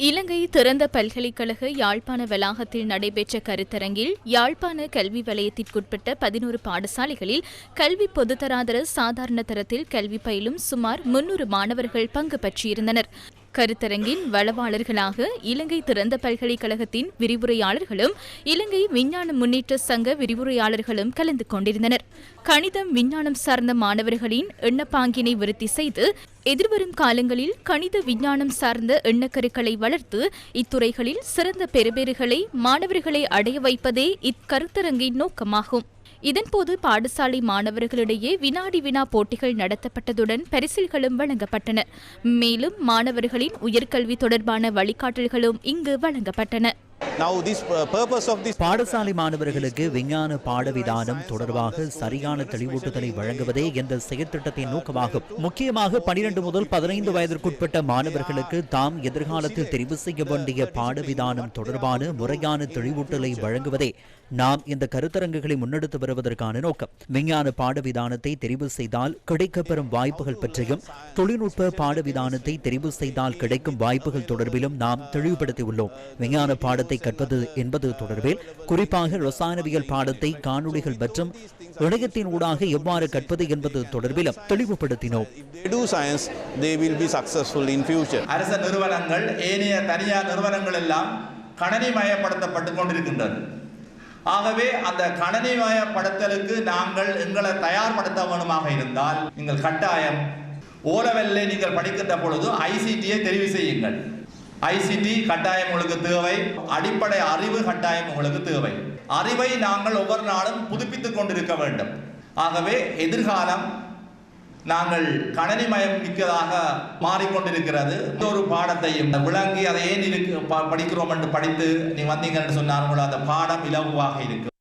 இலங்கை திறந்த பல்கலைக்கழக யாழ்ப்பாண வளாகத்தில் நடைபெற்ற கருத்தரங்கில் யாழ்ப்பாண கல்வி வலயத்திற்குட்பட்ட பதினோரு பாடசாலைகளில் கல்வி பொதுத்தராதர சாதாரண தரத்தில் கல்வி பயிலும் சுமார் முன்னூறு மாணவர்கள் பங்கு பற்றியிருந்தனர் கருத்தரங்கின் வளவாளர்களாக இலங்கை திறந்த பல்கலைக்கழகத்தின் விரிவுரையாளர்களும் இலங்கை விஞ்ஞான முன்னேற்ற சங்க விரிவுரையாளர்களும் கலந்து கொண்டிருந்தனர். கணிதம் விஞ்ஞானம் சார்ந்த மாணவர்களின் எண்ணப்பாங்கினை விருத்தி செய்து எதிர்வரும் காலங்களில் கணித விஞ்ஞானம் சார்ந்த எண்ணக்கருக்களை வளர்த்து இத்துறைகளில் சிறந்த பெறுபேறுகளை மாணவர்களை அடைய வைப்பதே இக்கருத்தரங்கின் நோக்கமாகும். இதன்போது பாடசாலை மாணவர்களிடையே வினாடி வினா போட்டிகள் நடத்தப்பட்டதுடன் பரிசில்களும் வழங்கப்பட்டன. மேலும் மாணவர்களின் உயர்கல்வி தொடர்பான வழிகாட்டல்களும் இங்கு வழங்கப்பட்டன. பாடசாலை மாணவர்களுக்கு விஞ்ஞான பாடவிதானம் தொடர்பாக சரியான தெளிவூட்டுதலை வழங்குவதே இந்த செயற்திட்டத்தின் நோக்கமாகும். முக்கியமாக பனிரெண்டு முதல் பதினைந்து வயதிற்குட்பட்ட மாணவர்களுக்கு தாம் எதிர்காலத்தில் தெரிவு செய்ய வேண்டிய பாடவிதானம் தொடர்பான முறையான தெளிவூட்டலை வழங்குவதே நாம் இந்த கருத்தரங்குகளை முன்னெடுத்து வருவதற்கான நோக்கம். விஞ்ஞான பாடவிதானத்தை தெரிவு செய்தால் கிடைக்கப்பெறும் வாய்ப்புகள் பற்றியும் தொழில்நுட்ப பாடவிதானத்தை தெரிவு செய்தால் கிடைக்கும் வாய்ப்புகள் தொடர்பிலும் நாம் தெளிவுபடுத்தியுள்ளோம். விஞ்ஞான பாடத்தை கற்பது என்பது தொடர்பில் குறிப்பாக ரசாயனவியல் பாடத்தை காணொளிகள் மற்றும் இணையத்தின் ஊடாக எவ்வாறு கற்பது என்பது தொடர்பிலும் தெளிவுபடுத்தினோம். If they do science they will be successful in future. அரச நிறுவனங்கள் ஏனைய தனியார் நிறுவனங்கள் எல்லாம் கணனிமயப்படுத்தப்பட்டு கொண்டிருக்கின்றது ஆகவே அந்த கணனிமயப்படுத்தலுக்கு நாங்கள் எங்களை தயார்படுத்த வேணுமாக இருந்தால் நீங்கள் கட்டாயம் ஓலவெல்லை நீங்கள் படிக்கின்ற பொழுது ஐசிடியை தெரிவு செய்யுங்கள். ஐசிடி கட்டாயம் உங்களுக்கு தேவை. அடிப்படை அறிவு கட்டாயம் உங்களுக்கு தேவை. அறிவை நாங்கள் ஒவ்வொரு நாளும் புதுப்பித்துக் கொண்டிருக்க வேண்டும். ஆகவே எதிர்காலம் நாங்கள் கணனிமயம் மிக்கதாக மாறிக்கொண்டிருக்கிறது. ஒரு பாடத்தையும் விளங்கி அதை ஏன் இருக்கு ப- படிக்கிறோம் என்று படித்து நீ வந்தீங்கன்னு சொன்னார்களோ அந்த பாடம் இலகுவாக இருக்கும்